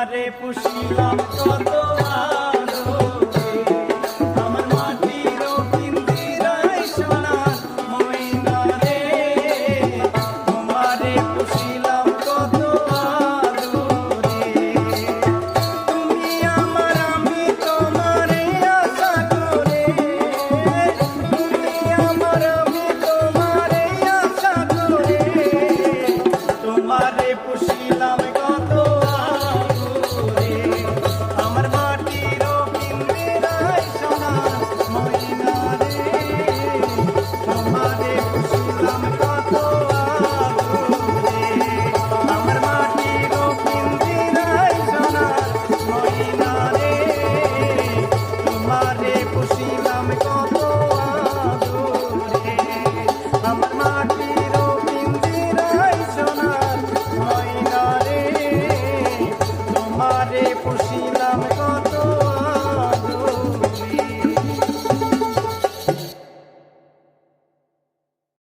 তোমারে পুষিলাম কতবার